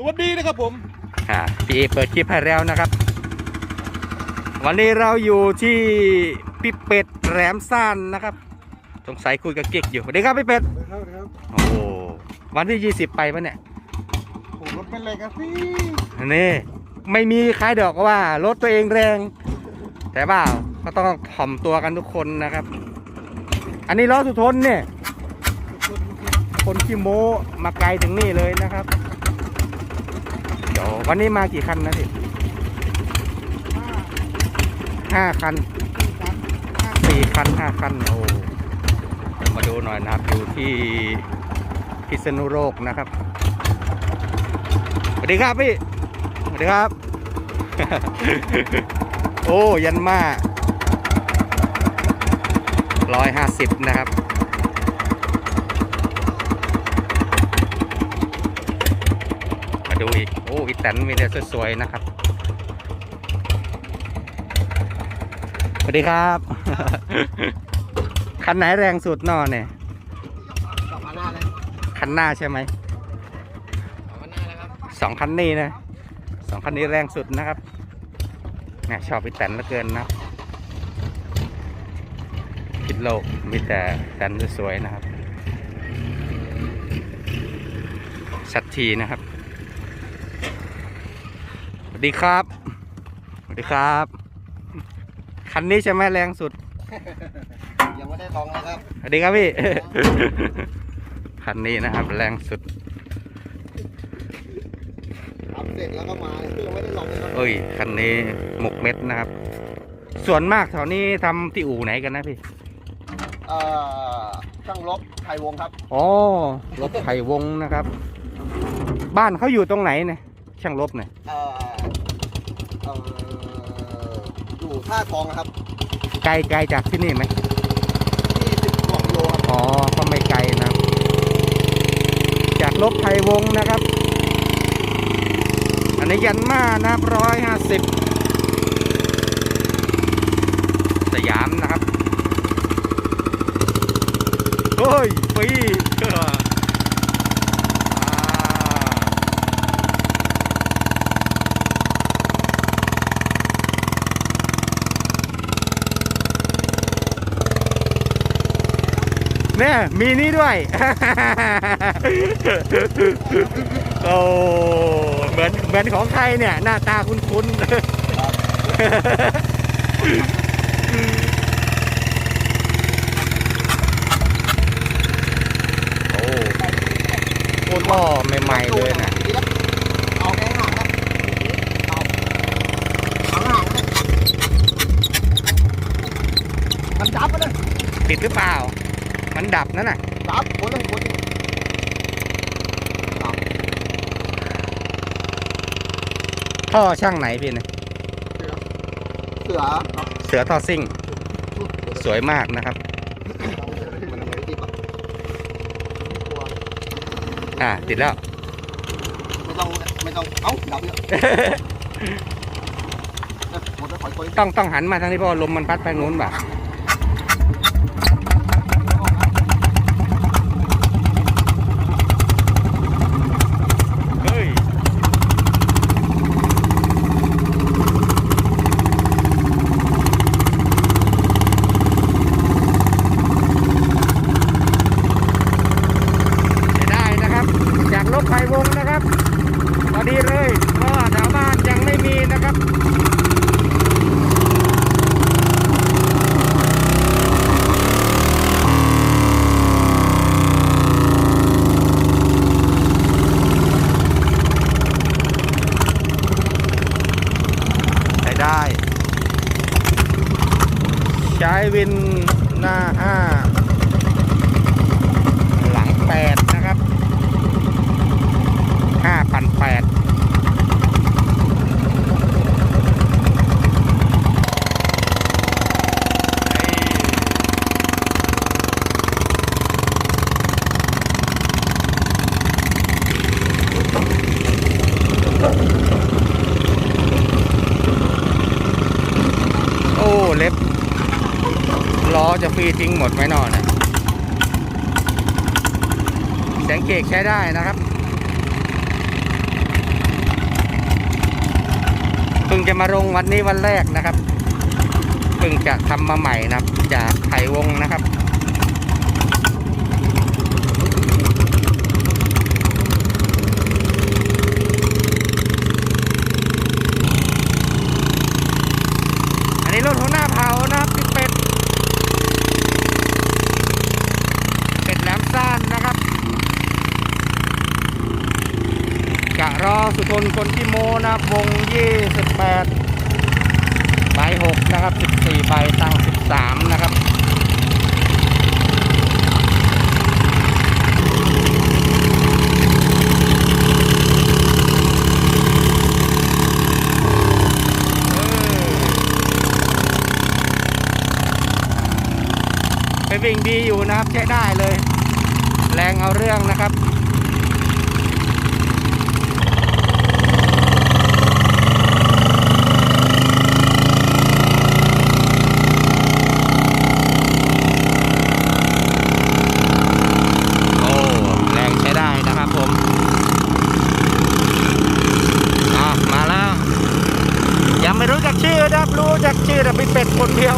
สวัสดีนะครับผมอ่าพี่เอเปิดคลิปให้แล้วนะครับ วันนี้เราอยู่ที่พี่เป็ดแหลมซ่านนะครับ สงสัยคุยกับเก๊กอยู่สวัสดีครับพี่เป็ดครับครับโอ้โหวันที่ 20 ไปปะเนี่ยผมรถเป็นไรกันสินี่ไม่มีใครดอกว่ารถตัวเองแรง แต่ว่าก็ต้องถ่อมตัวกันทุกคนนะครับ อันนี้ล้อสุทนเนี่ยคนขี้โม้มาไกลถึงนี่เลยนะครับเดี๋ย วันนี้มากี่คันนะพี่ห้าคันสี่คันห้าคันโอ้มาดูหน่อยนะครับอยู่ที่พิษณุโลกนะครับสวัสดีครับพี่สวัสดีครับ โอ้ยันมาร้อยห้าสิบนะครับ มา ดูอีก โอ้อีแตนมีแต่สวยๆนะครับ สวัสดีครับ คันไหนแรงสุดนอเนี่ยกลับมาหน้าเลยคันหน้าใช่ไหมกลับมาหน้าแล้วครับสองคันนี้นะสองคันนี้แรงสุดนะครับแหมชอบอีแตนเหลือเกินนะพิดโลกมีแต่แตนสวยๆนะครับชัดทีนะครับส วัสดีครับ สวัสดีครับ คันนี้ใช่ไหมแรงสุด ยังไม่ได้ลองเลยครับ สวัสดีครับพี่ คันนี้นะครับ แรงสุดทำเสร็จแล้วก็มาคือยังไม่ได้ลองเลยครับเอ้ย คันนี้หมกเม็ดนะครับ ส่วนมากแถวนี้ทำที่อู่ไหนกันนะพี่ เอ่อช่างลบไทยวงครับ อ๋อ รถไถวงนะครับ บ้านเขาอยู่ตรงไหนเนี่ย ช่างลบเนี่ย เอ่อ เอ่ออยู่ท่าทองครับไกลไกลจากที่นี่ไหมที่สิบสองโลครับอ๋อก็ไม่ไกลนะครับจากลบไทยวงนะครับ อันนี้ยันมานะครับร้อยห้าสิบสยามนะครับ เฮ้ยฟรี เนี่ยมีนี่ด้วย โอ้เหมือนเหมือนของใครเนี่ย หน้าตาคุ้นๆโอ้คตรล่อใหม่ๆเลยนะเอาแค่หางนะเอาหางนะมันจับไปเลยติดหรือเปล่า มันดับนั่นน่ะจับคนเลยคนเลยท่อช่างไหนพี่เนี่ยเสือครับเสือท่อซิ่ง สวยมากนะครับมันไม่ติดหรอกตัวอ่าติดแล้ว ไม่ต้องไม่ต้อง เอ้าดับเนี่ยหมดแล้วถอยถอยต้องต้องหันมาทางนี้เพราะว่าลมมันพัดไปนู้นบ่ะเฮ้ย ได้นะครับ จากรถไฟวงนะครับพอดีเลยเพราะว่าแถวบ้านยังไม่มีนะครับ ใช้ได้ ใช้ วินหน้าห้า ล้อจะฟรีทิ้งหมดไหมนอนเสียงเกกใช้ได้นะครับเพิ่งจะมาลงวันนี้วันแรกนะครับเพิ่งจะทำมาใหม่นะครับ จากไผ่วงนะครับ คนที่โมนะครับวง 28 ใบ 6 นะครับ 14 ใบ ตั้ง13 นะครับไปวิ่งดีอยู่นะครับใช้ได้เลย แรงเอาเรื่องนะครับ ชื่อแต่ไปเป็ดคนเดียว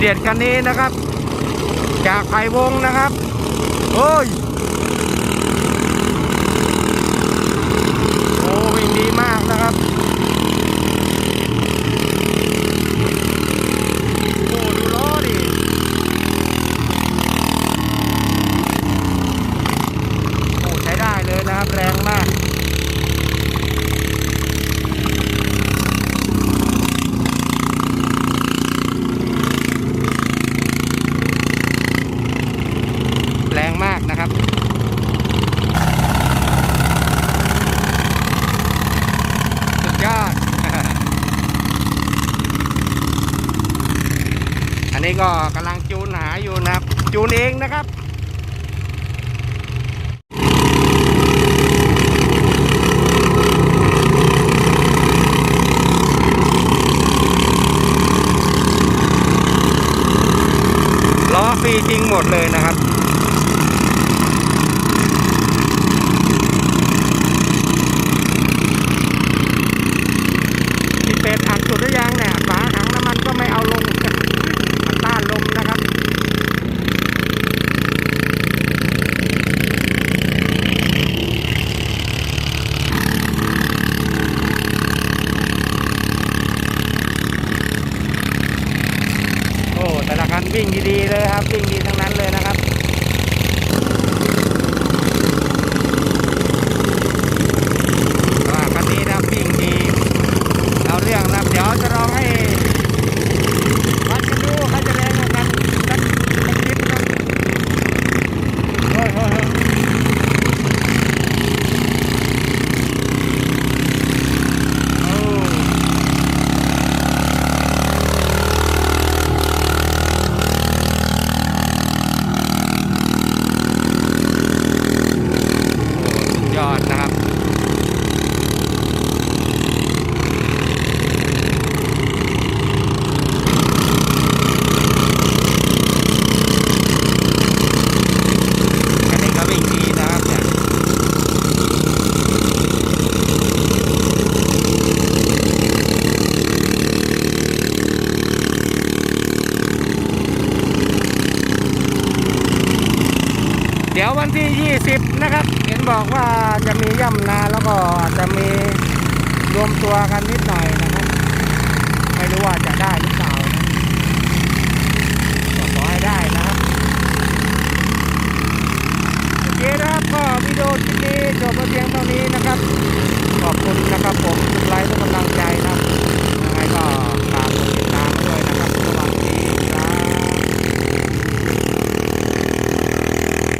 เด็ดคันนี้นะครับ จากไผ่วงนะครับ โอ้ยับสุดยอด อันนี้ก็กำลังจูนหาอยู่นะครับ จูนเองนะครับล้อฟรีจริงหมดเลยนะครับ วิ่งดีๆเลยครับวิ่งดีทั้งนั้นเลยนะครับ บอกว่าจะมีย่ำนาแล้วก็อาจจะมีรวมตัวกันนิดหน่อยนะครับ ไม่รู้ว่าจะได้หรือเปล่าขอให้ได้นะครับโอเคนะครับก็วิดีโอคลินี้จบเพียงเท่านี้นะครับ ขอบคุณนะครับผมทุกไลค์ทุกกำลังใจนะยังไงก็